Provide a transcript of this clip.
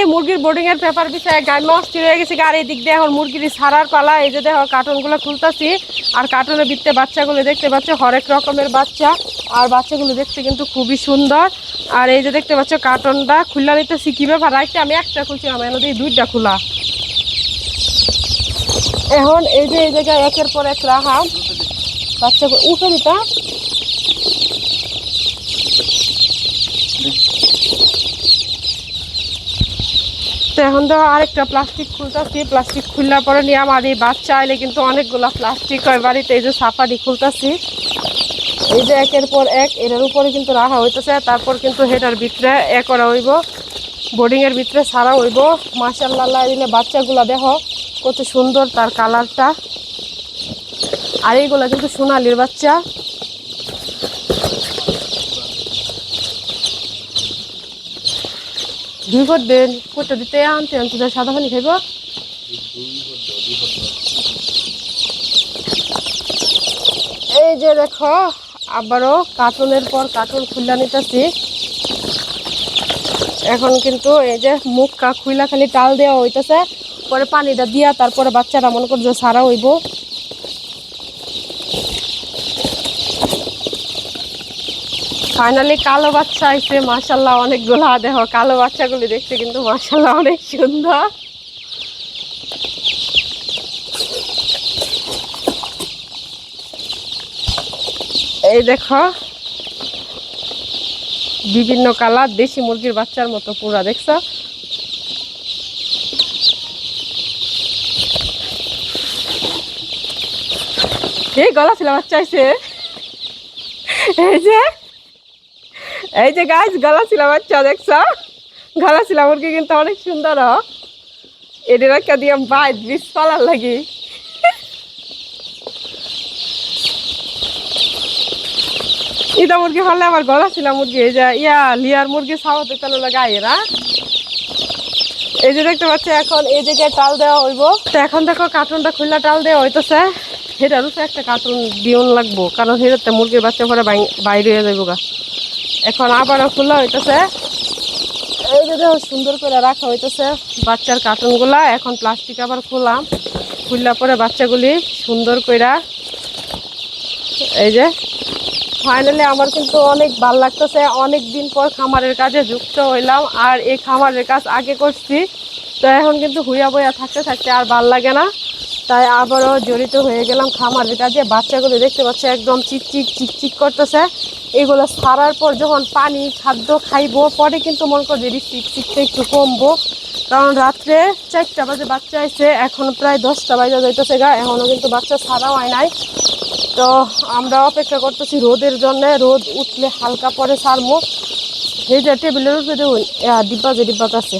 এই মুরগির বোর্ডিং এর পেপার বিষয়ে গায়ে অস্থির হয়ে গেছে আর এই দিক দিয়ে এখন মুরগির ছাড়ার পালা। এই যে দেখো কার্টুনগুলো খুলতাছি, আর কার্টুনের ভিতরে বাচ্চাগুলো দেখতে পাচ্ছ, হরেক রকমের বাচ্চা। আর বাচ্চাগুলো দেখতে কিন্তু খুবই সুন্দর। আর এই যে দেখতে পাচ্ছ কার্টুনটা খুললা নিতেছি কি ব্যাপার? রাখতে আমি একটা খুলছি আমি এনে দিই দুইটা খোলা। এখন এই যে, এই জায়গায় একের পর এক রাখা বাচ্চা উঠে দিতা। তো এখন তো আরেকটা প্লাস্টিক খুলতেছি। প্লাস্টিক খুললার পরে নিয়ে আমার এই বাচ্চা আইলে কিন্তু অনেকগুলো প্লাস্টিক হয় বাড়িতে, এই যে সাফারি খুলতেছি। এই যে একের পর এক, এটার উপরে কিন্তু রাখা হইতেছে, তারপর কিন্তু হেটার ভিতরে এ করা হইব। বোর্ডিংয়ের ভিতরে সারা হইব। মাসাল্লাহ দিলে বাচ্চাগুলা দেখো, কত সুন্দর তার কালারটা আর এইগুলা কিন্তু সোনালির বাচ্চা। দুই ঘর দেন কোটা দিতে আনতে আনতে সাদা পানি খাইব। এই যে দেখো আবারও কার্টুনের পর কার্টুন খুললা নিতেছি। এখন কিন্তু এই যে মুখ খুইলা খালি টাল দেওয়া হইতেছে, পরে পানিটা দিয়া তারপরে বাচ্চারা মনে করছে সারা হইব। ফাইনালি কালো বাচ্চা আইছে মাশাল্লাহ অনেকগুলো দেখো কালো বাচ্চাগুলি দেখতে কিন্তু মাশাল্লাহ অনেক সুন্দর। এই দেখো, বিভিন্ন কালার দেশি মুরগির বাচ্চার মতো পুরা, দেখছ? এই গলা ছিল বাচ্চা আইছে। এই যে এই যে গাছ গলা ছিল বাচ্চা, দেখছ? গলা ছিল মুরগি কিন্তু অনেক সুন্দর এদের একটা দিয়ে বাইর, বিষ পালার লাগি। ইটা মুরগি ফালে আমার গলা ছিল মুরগি, এই যে, ইয়া, লিয়ার মুরগি সাওয়াতে তাহলে লাগাই না? এই যে দেখতে পাচ্ছি এখন, এই জায়গায় টাল দেওয়া হইব। তো এখন দেখো, কার্টুনটা খুললা টাল দেওয়া হইতেছে। সেটার উপরে একটা কার্টুন দিয়ন লাগবো, কারণ সেটাতে মুরগির বাচ্চা পরে বাইরে হয়ে যাব গা। এখন আবারও খোলা হইতেছে। এই যে সুন্দর করে রাখা হইতেছে বাচ্চার কার্টুনগুলা। এখন প্লাস্টিক আবার খোলাম। খুললা পরে বাচ্চাগুলি সুন্দর কইরা এই যে ফাইনালি আমার কিন্তু অনেক ভালো লাগতেছে। অনেক দিন পর খামারের কাজে যুক্ত হইলাম আর এই খামারের কাজ আগে করছি। তো এখন কিন্তু হুইয়া বইয়া থাকতে থাকতে আর ভালো লাগে না। তাই আবারও জড়িত হয়ে গেলাম খামারের কাজে বাচ্চাগুলো দেখতে পাচ্ছে, একদম চিকচিক চিকচিক করতেছে। এগুলো ছাড়ার পর যখন পানি, খাদ্য খাইবো, পরে কিন্তু মনে করছে চিক চিকটা একটু কমবো। কারণ রাত্রে চারটা বাজে বাচ্চা আইছে, এখন প্রায় দশটা বাজে যাইতেছে গা এখনও কিন্তু বাচ্চা ছাড়াও হয় নাই। তো আমরা অপেক্ষা করতেছি রোদের জন্য, রোদ উঠলে হালকা পরে ছাড়বো। এই যে টেবিলের উপরে দেখুন ডিব্বা যে ডিব্বাটা আছে।